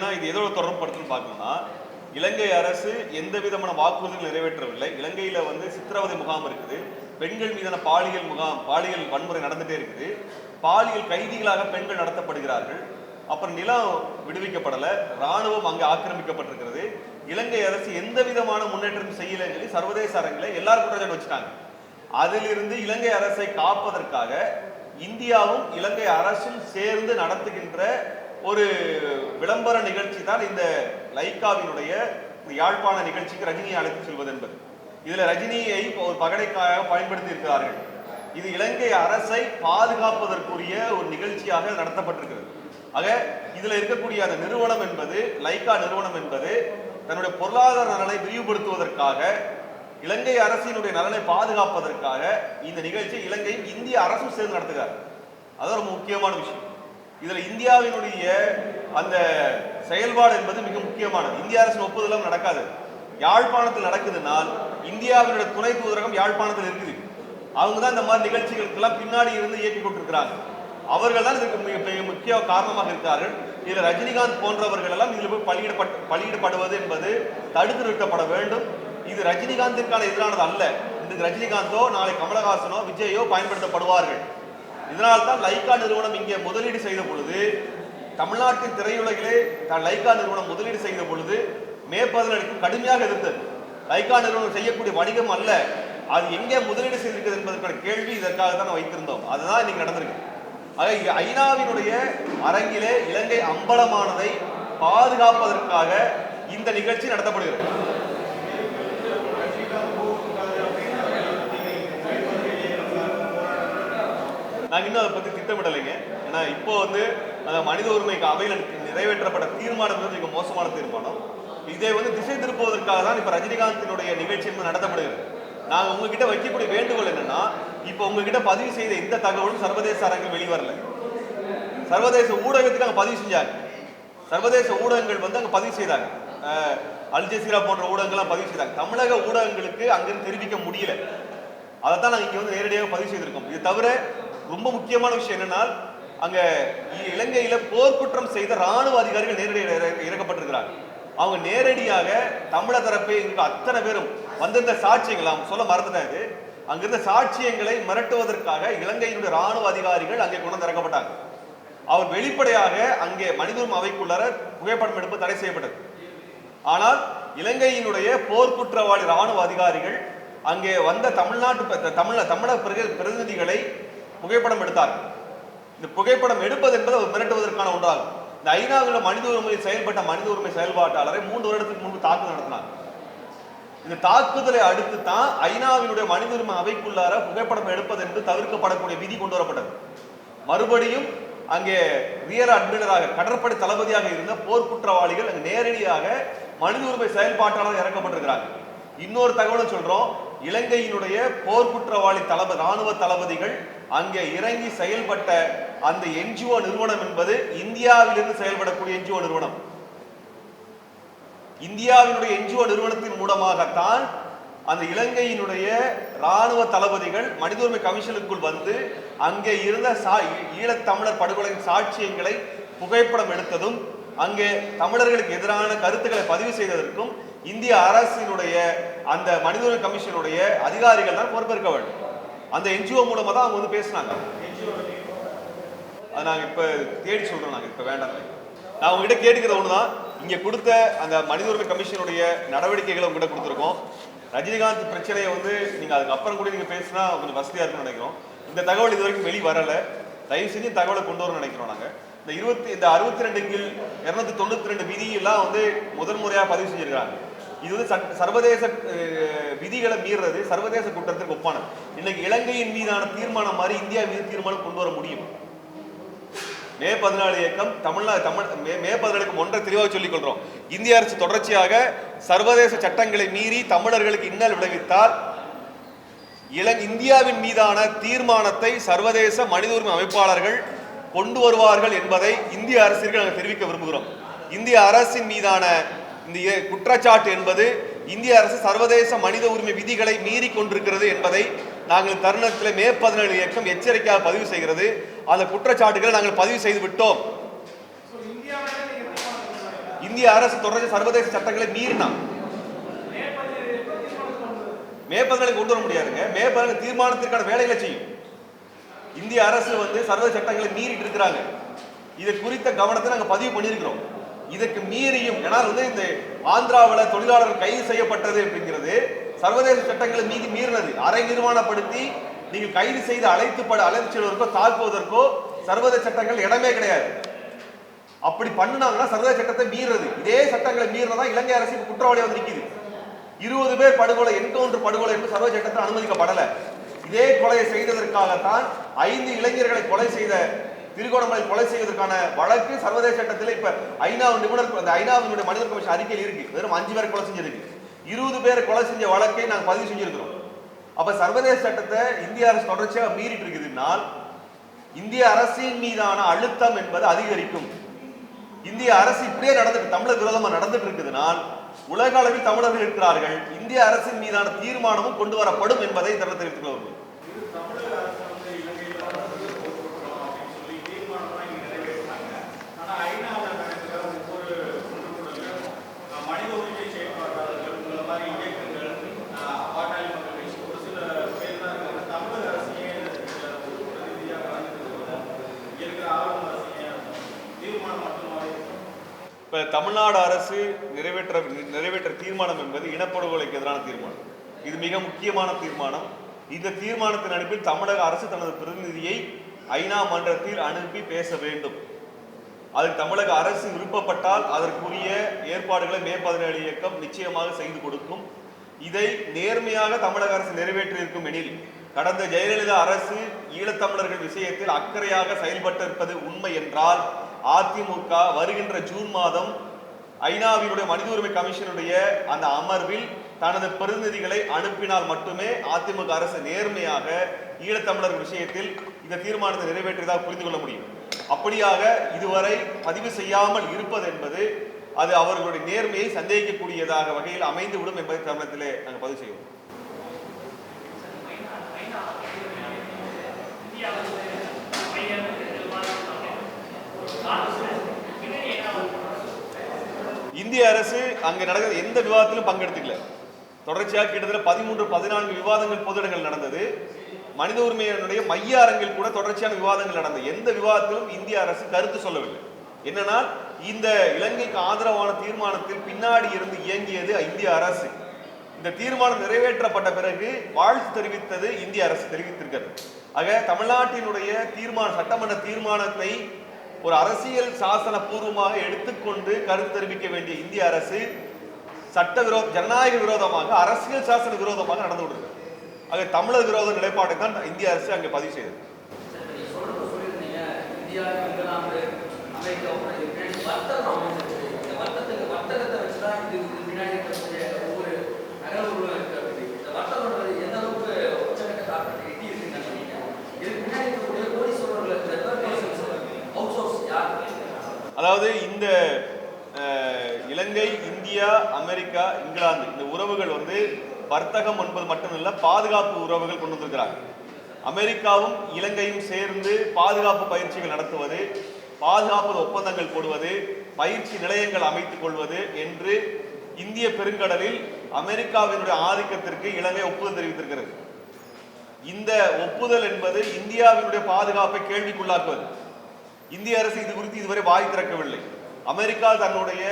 அது என்னன்னா இது எதோட தொடர்புப்படுத்துன்னு பார்க்கணும்னா இலங்கை அரசு எந்த விதமான வாக்குறுதிகள் நிறைவேற்றவில்லை. இலங்கையில வந்து சித்திரவதை முகாம் இருக்குது. பெண்கள் மீதான பாலியல் முகாம் பாலியல் வன்முறை நடந்துட்டே இருக்குது. பாலியல் கைதிகளாக பெண்கள் நடத்தப்படுகிறார்கள். அப்புறம் நிலம் விடுவிக்கப்படலை. ராணுவம் அங்கே ஆக்கிரமிக்கப்பட்டிருக்கிறது. இலங்கை அரசு எந்த விதமான முன்னேற்றம் செய்யலைன்னு சொல்லி சர்வதேச அரங்கில் எல்லாரும் குற்றச்சாட்டு வச்சுட்டாங்க. அதிலிருந்து இலங்கை அரசை காப்பதற்காக இந்தியாவும் இலங்கை அரசும் சேர்ந்து நடத்துகின்ற ஒரு விளம்பர நிகழ்ச்சி தான் இந்த லைக்காவினுடைய யாழ்ப்பாண நிகழ்ச்சிக்கு ரஜினியை அழைத்து செல்வது என்பது இதுல ரஜினியை ஒரு பகடைக்காக பயன்படுத்தி இருக்கிறார்கள். இது இலங்கை அரசை பாதுகாப்பதற்குரிய ஒரு நிகழ்ச்சியாக நடத்தப்பட்டிருக்கிறது. ஆக இதுல இருக்கக்கூடிய அந்த நிறுவனம் என்பது லைக்கா நிறுவனம் என்பது தன்னுடைய பொருளாதார நலனை விரிவுபடுத்துவதற்காக இலங்கை அரசினுடைய நலனை பாதுகாப்பதற்காக இந்த நிகழ்ச்சி இலங்கையும் இந்திய அரசும் சேர்ந்து நடத்துகிறார். அது ஒரு முக்கியமான விஷயம். இதுல இந்தியாவினுடைய அந்த செயல்பாடு என்பது மிக முக்கியமானது. இந்திய அரசின் ஒப்புதலும் நடக்காது. யாழ்ப்பாணத்தில் நடக்குதுனால் இந்தியாவினுடைய துணை தூதரகம் யாழ்ப்பாணத்தில் இருக்குது. அவங்க தான் இந்த மாதிரி நிகழ்ச்சிகளுக்கெல்லாம் பின்னாடி இருந்து இயக்கி கொண்டிருக்கிறாங்க. அவர்கள் தான் இதுக்கு மிக மிக முக்கிய காரணமாக இருக்கிறார்கள் இதில் ரஜினிகாந்த் போன்றவர்கள் எல்லாம் இதில் போய் பலியிடப்பட் பலியிடப்படுவது என்பது தடுத்து நிறுத்தப்பட வேண்டும். இது ரஜினிகாந்திற்கான எதிரானது அல்ல. இன்றைக்கு ரஜினிகாந்தோ நாளை கமலஹாசனோ விஜயோ பயன்படுத்தப்படுவார்கள். இதனால் தான் லைக்கா நிறுவனம் இங்கே முதலீடு செய்த பொழுது தமிழ்நாட்டின் திரையுலகிலே தான் லைக்கா நிறுவனம் முதலீடு செய்த பொழுது மே பதினெட்டுக்கு கடுமையாக இருந்தது லைக்கா நிறுவனம் செய்யக்கூடிய வணிகம் அல்ல அது எங்கே முதலீடு செய்திருக்கிறது என்பதற்கான கேள்வி இதற்காக தான் வைத்திருந்தோம். அதுதான் இன்னைக்கு நடந்திருக்கு. ஆக இங்கே ஐநாவினுடைய அரங்கிலே இலங்கை அம்பலமானதை பாதுகாப்பதற்காக இந்த நிகழ்ச்சி நடத்தப்படுகிறது. நாங்க இன்னும் அதை பத்தி திட்டமிடலைங்க. ஏன்னா இப்போ வந்து அந்த மனித உரிமைக்கு அவையில் நிறைவேற்றப்பட்ட தீர்மானம் வந்து மிக மோசமான தீர்மானம். இதை வந்து திசை திருப்புவதற்காக தான் இப்போ ரஜினிகாந்தினுடைய நிகழ்ச்சி வந்து நடத்தப்படுகிறது. நாங்கள் உங்ககிட்ட வைக்கக்கூடிய வேண்டுகோள் என்னன்னா இப்போ உங்ககிட்ட பதிவு செய்த இந்த தகவலும் சர்வதேச அரங்கில் வெளிவரல. சர்வதேச ஊடகத்துக்கு அங்கே பதிவு செஞ்சாங்க. சர்வதேச ஊடகங்கள் வந்து அங்கே பதிவு செய்தாங்க. அஹ், அல் ஜசீரா போன்ற ஊடகங்கள்லாம் பதிவு செய்தாங்க. தமிழக ஊடகங்களுக்கு அங்கிருந்து தெரிவிக்க முடியல. அதைத்தான் நாங்கள் இங்கே வந்து நேரடியாக பதிவு செய்திருக்கோம். இது தவிர ரொம்ப முக்கியமான விஷயம் என்னன்னா அங்க இ- இலங்கையில போர்க்குற்றம் செய்த ராணுவ அதிகாரிகள் நேரடியாக இற- இறக்கப்பட்டிருக்கிறாங்க. அவங்க நேரடியாக தமிழ தரப்பை இங்க அத்தனை பேரும் வந்திருந்த சாட்சியங்கள் அவங்க சொல்ல மறந்துட்டேன் அங்கிருந்த சாட்சியங்களை மிரட்டுவதற்காக இலங்கையினுடைய ராணுவ அதிகாரிகள் அங்கே கொண்டு இறக்கப்பட்டாங்க. அவர் வெளிப்படையாக அங்கே மனிதரும் அவைக்குள்ளார புகைப்படம் எடுப்பு தடை செய்யப்பட்டது. ஆனால் இலங்கையினுடைய போர்க்குற்றவாளி ராணுவ அதிகாரிகள் அங்கே வந்த தமிழ்நாட்டு தமிழ தமிழக பிரதி- பிரதிநிதிகளை புகைப்படம் எடுத்தார்கள் இந்த புகைப்படம் எடுப்பது என்பது அவர் மிரட்டுவதற்கான ஒன்றாகும். இந்த ஐநாவில் மனித உரிமையில் செயல்பட்ட மனித உரிமை செயல்பாட்டாளரை மூன்று வருடத்துக்கு முன்பு தாக்குதல் நடத்தினார். இந்த தாக்குதலை அடுத்து தான் ஐநாவினுடைய மனித உரிமை அவைக்குள்ளார புகைப்படம் எடுப்பது என்று தவிர்க்கப்படக்கூடிய விதி கொண்டு வரப்பட்டது. மறுபடியும் அங்கே ரியர் அட்மிரலாக கடற்படை தளபதியாக இருந்த போர்க்குற்றவாளிகள் அங்கு நேரடியாக மனித உரிமை செயல்பாட்டாளர் இறக்கப்பட்டிருக்கிறாங்க. இன்னொரு தகவலும் சொல்றோம். இலங்கையினுடைய போர்க்குற்றவாளி தளபதி ராணுவ தளபதிகள் அங்கே இறங்கி செயல்பட்ட அந்த என்ஜிஓ நிறுவனம் என்பது இந்தியாவிலிருந்து செயல்படக்கூடிய என்ஜிஓ நிறுவனம். இந்தியாவினுடைய என்ஜிஓ நிறுவனத்தின் மூலமாகத்தான் அந்த இலங்கையினுடைய ராணுவ தளபதிகள் மனித உரிமை கமிஷனுக்குள் வந்து அங்கே இருந்த சா ஈழத்தமிழர் படுகொலையின் சாட்சியங்களை புகைப்படம் எடுத்ததும் அங்கே தமிழர்களுக்கு எதிரான கருத்துக்களை பதிவு செய்ததற்கும் இந்திய அரசினுடைய அந்த மனித உரிமை கமிஷனுடைய அதிகாரிகள் தான் பொறுப்பேற்க வேண்டும். அந்த என்ஜிஓ மூலமாக தான் அவங்க வந்து பேசினாங்க. அது நாங்கள் இப்போ தேடி சொல்கிறோம் நாங்கள் இப்போ வேண்டாம். நான் உங்ககிட்ட கேட்டுக்கிறது ஒன்று தான் இங்கே கொடுத்த அந்த மனித உரிமை கமிஷனுடைய நடவடிக்கைகளை உங்ககிட்ட கொடுத்துருக்கோம். ரஜினிகாந்த் பிரச்சனையை வந்து நீங்கள் அதுக்கப்புறம் கூட நீங்கள் பேசினா கொஞ்சம் வசதியாக இருக்கும்னு நினைக்கிறோம். இந்த தகவல் இது வரைக்கும் வெளி வரலை. தயவு செஞ்சு தகவலை கொண்டு வரணும்னு நினைக்கிறோம் நாங்கள் இந்த இருபத்தி இந்த அறுபத்தி ரெண்டு கீழ் இரநூத்தி தொண்ணூற்றி ரெண்டு விதியெல்லாம் வந்து முதல் முறையாக பதிவு செஞ்சுருக்காங்க இது வந்து சர்வதேச விதிகளை மீறுறது சர்வதேச குற்றத்திற்கு ஒப்பானது. இன்னைக்கு இலங்கையின் மீதான தீர்மானம் மாதிரி இந்தியா மீது தீர்மானம் கொண்டு வர முடியும். மே பதினாலு இயக்கம் தமிழ்நாடு தமிழ் மே மே பதினாலுக்கு ஒன்றை தெளிவாக சொல்லிக் கொள்றோம். இந்திய அரசு தொடர்ச்சியாக சர்வதேச சட்டங்களை மீறி தமிழர்களுக்கு இன்னல் விளைவித்தால் இலங் இந்தியாவின் மீதான தீர்மானத்தை சர்வதேச மனித உரிமை அமைப்பாளர்கள் கொண்டு வருவார்கள் என்பதை இந்திய அரசிற்கு நாங்கள் தெரிவிக்க விரும்புகிறோம். இந்திய அரசின் மீதான இந்த குற்றச்சாட்டு என்பது இந்திய அரசு சர்வதேச மனித உரிமை விதிகளை மீறி கொண்டிருக்கிறது என்பதை நாங்கள் தருணத்தில் மே பதினேழு இயக்கம் எச்சரிக்கையாக பதிவு செய்கிறது. அந்த குற்றச்சாட்டுகளை நாங்கள் பதிவு செய்து விட்டோம். இந்திய அரசு தொடர்ந்து சர்வதேச சட்டங்களை மீறினா? மே பதினேழு கொண்டு வர முடியாதுங்க. மே பதினேழு தீர்மானத்திற்கான வேலைகளை செய்யும். இந்திய அரசு வந்து சர்வதேச சட்டங்களை மீறிட்டு இருக்கிறாங்க. இது குறித்த கவனத்தை நாங்கள் பதிவு பண்ணியிருக்கிறோம். இதற்கு மீறியும் ஏன்னா வந்து இந்த ஆந்திராவில் தொழிலாளர்கள் கைது செய்யப்பட்டது அப்படிங்கிறது சர்வதேச சட்டங்களை மீறி மீறினது. அரை நிர்மாணப்படுத்தி நீங்கள் கைது செய்து அழைத்து பட அழைத்து செல்வதற்கோ தாக்குவதற்கோ சர்வதேச சட்டங்கள் இடமே கிடையாது. அப்படி பண்ணுனாங்கன்னா சர்வதேச சட்டத்தை மீறது இதே சட்டங்களை மீறினதா இலங்கை அரசு குற்றவாளி வந்திருக்குது வந்து இருபது பேர் படுகொலை என்கவுண்டர் படுகொலை என்று சர்வதேச சட்டத்தில் அனுமதிக்கப்படலை. இதே கொலையை செய்ததற்காகத்தான் ஐந்து இளைஞர்களை கொலை செய்த திருகோணமலை கொலை செய்வதற்கான வழக்கு சர்வதேச சட்டத்தில் இப்ப ஐநா நிபுணர் அந்த ஐநாவினுடைய மனித கமிஷன் அறிக்கையில் இருக்கு. வெறும் அஞ்சு பேர் கொலை செஞ்சிருக்கு. இருபது பேர் கொலை செஞ்ச வழக்கை நாங்கள் பதிவு செஞ்சிருக்கிறோம். அப்ப சர்வதேச சட்டத்தை இந்திய அரசு தொடர்ச்சியாக மீறிட்டு இருக்குதுனால் இந்திய அரசின் மீதான அழுத்தம் என்பது அதிகரிக்கும். இந்திய அரசு இப்படியே நடந்துட்டு தமிழர் விரோதமா நடந்துட்டு இருக்குதுனால் உலக அளவில் தமிழர்கள் இருக்கிறார்கள். இந்திய அரசின் மீதான தீர்மானமும் கொண்டு வரப்படும் என்பதை இந்த இடத்தில் தெரிவித்துக் கொள்கிறேன் தமிழ்நாடு அரசு நிறைவேற்ற நிறைவேற்ற தீர்மானம் என்பது இனப்படுகொலைக்கு எதிரான தீர்மானம். இது மிக முக்கியமான தீர்மானம். இந்த தீர்மானத்தின் அனுப்பில் தமிழக அரசு தனது பிரதிநிதியை ஐநா மன்றத்தில் அனுப்பி பேச வேண்டும். அதில் தமிழக அரசு விருப்பப்பட்டால் அதற்குரிய ஏற்பாடுகளை மே பதினேழு இயக்கம் நிச்சயமாக செய்து கொடுக்கும். இதை நேர்மையாக தமிழக அரசு நிறைவேற்றியிருக்கும் எனில் கடந்த ஜெயலலிதா அரசு ஈழத்தமிழர்கள் விஷயத்தில் அக்கறையாக செயல்பட்டிருப்பது உண்மை என்றால் அதிமுக வருகின்ற ஜூன் மாதம் ஐநாவினுடைய மனித உரிமை கமிஷனுடைய அந்த அமர்வில் தனது பிரதிநிதிகளை அனுப்பினால் மட்டுமே அதிமுக அரசு நேர்மையாக ஈழத்தமிழர் விஷயத்தில் இந்த தீர்மானத்தை நிறைவேற்றியதாக புரிந்து கொள்ள முடியும் அப்படியாக இதுவரை பதிவு செய்யாமல் இருப்பது என்பது அது அவர்களுடைய நேர்மையை சந்தேகிக்கக்கூடியதாக வகையில் அமைந்துவிடும் என்பதை தமிழகத்திலே நாங்கள் பதிவு செய்வோம் இந்திய அரசு அங்க நடக்கிற எந்த விவாதத்திலும் பங்கெடுத்துக்கல. தொடர்ச்சியாக கிட்டத்தட்ட பதிமூன்று பதினான்கு விவாதங்கள் பொது இடங்கள் நடந்தது. மனித உரிமையினுடைய மைய அரங்கில் கூட தொடர்ச்சியான விவாதங்கள் நடந்தது. எந்த விவாதத்திலும் இந்திய அரசு கருத்து சொல்லவில்லை. என்னன்னா இந்த இலங்கைக்கு ஆதரவான தீர்மானத்தில் பின்னாடி இருந்து இயங்கியது இந்திய அரசு. இந்த தீர்மானம் நிறைவேற்றப்பட்ட பிறகு வாழ்த்து தெரிவித்தது இந்திய அரசு தெரிவித்திருக்கிறது. ஆக தமிழ்நாட்டினுடைய தீர்மான சட்டமன்ற தீர்மானத்தை ஒரு அரசியல் சாசன பூர்வமாக எடுத்துக்கொண்டு கருத்து தெரிவிக்க வேண்டிய இந்திய அரசு சட்ட விரோத ஜனநாயக விரோதமாக அரசியல் சாசன விரோதமாக நடந்து கொண்டிருக்கு. ஆக தமிழர் விரோத நிலைப்பாடு தான் இந்திய அரசு அங்கே பதிவு செய்தது. இந்தியா இங்கிலாந்து அமெரிக்கா கூட இது பின்னாடி வர்த்தகம் அமைஞ்சிருக்கு இந்த வர்த்தகத்துக்கு வர்த்தகத்தை வச்சுதான் இது இது பின்னாடி இருக்கக்கூடிய ஒவ்வொரு நகர்வுகளும் இருக்கு அப்படி இந்த வர்த்தகம்ன்றது எந்த அளவுக்கு உச்சகட்ட தாக்கத்தை எட்டி இருக்குன்னு நினைக்கிறீங்க இதுக்கு பின்னாடி இருக்கக்கூடிய கோடீஸ்வரர்கள் இந்த தேர்ட் பர்சன்ஸ் அவுட் சோர்ஸ் யார் அதாவது இந்த இலங்கை இந்தியா அமெரிக்கா இங்கிலாந்து இந்த உறவுகள் வந்து வர்த்தகம் என்பது மட்டுமல்ல பாதுகாப்பு உறவுகள் கொண்டு வந்திருக்கிறாங்க. அமெரிக்காவும் இலங்கையும் சேர்ந்து பாதுகாப்பு பயிற்சிகள் நடத்துவது பாதுகாப்பு ஒப்பந்தங்கள் போடுவது பயிற்சி நிலையங்கள் அமைத்துக் கொள்வது என்று இந்திய பெருங்கடலில் அமெரிக்காவினுடைய ஆதிக்கத்திற்கு இலங்கை ஒப்புதல் தெரிவித்திருக்கிறது. இந்த ஒப்புதல் என்பது இந்தியாவினுடைய பாதுகாப்பை கேள்விக்குள்ளாக்குவது. இந்திய அரசு இது குறித்து இதுவரை வாய் திறக்கவில்லை. அமெரிக்கா தன்னுடைய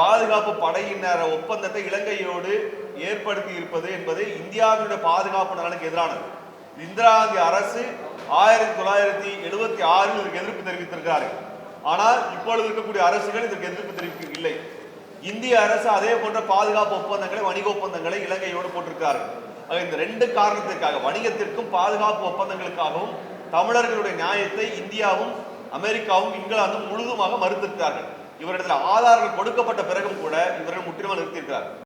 பாதுகாப்பு படையினர் ஒப்பந்தத்தை இலங்கையோடு ஏற்படுத்தி இருப்பது என்பது இந்தியாவினுடைய பாதுகாப்பு நலனுக்கு எதிரானது. இந்திரா காந்தி அரசு ஆயிரத்தி தொள்ளாயிரத்தி எழுபத்தி ஆறில் இதற்கு எதிர்ப்பு தெரிவித்திருக்கிறார்கள் ஆனால் இப்பொழுது இருக்கக்கூடிய அரசுகள் இதற்கு எதிர்ப்பு தெரிவிக்கவில்லை. இந்திய அரசு அதே போன்ற பாதுகாப்பு ஒப்பந்தங்களை வணிக ஒப்பந்தங்களை இலங்கையோடு போட்டிருக்கிறார்கள். இந்த ரெண்டு காரணத்திற்காக வணிகத்திற்கும் பாதுகாப்பு ஒப்பந்தங்களுக்காகவும் தமிழர்களுடைய நியாயத்தை இந்தியாவும் அமெரிக்காவும் இங்கிலாந்தும் முழுதுமாக மறுத்திருக்கிறார்கள். இவரிடத்தில் ஆதாரங்கள் கொடுக்கப்பட்ட பிறகும் கூட இவர்கள் முற்றிலுமாக நிறுத்தியிருக்கிறார்கள்.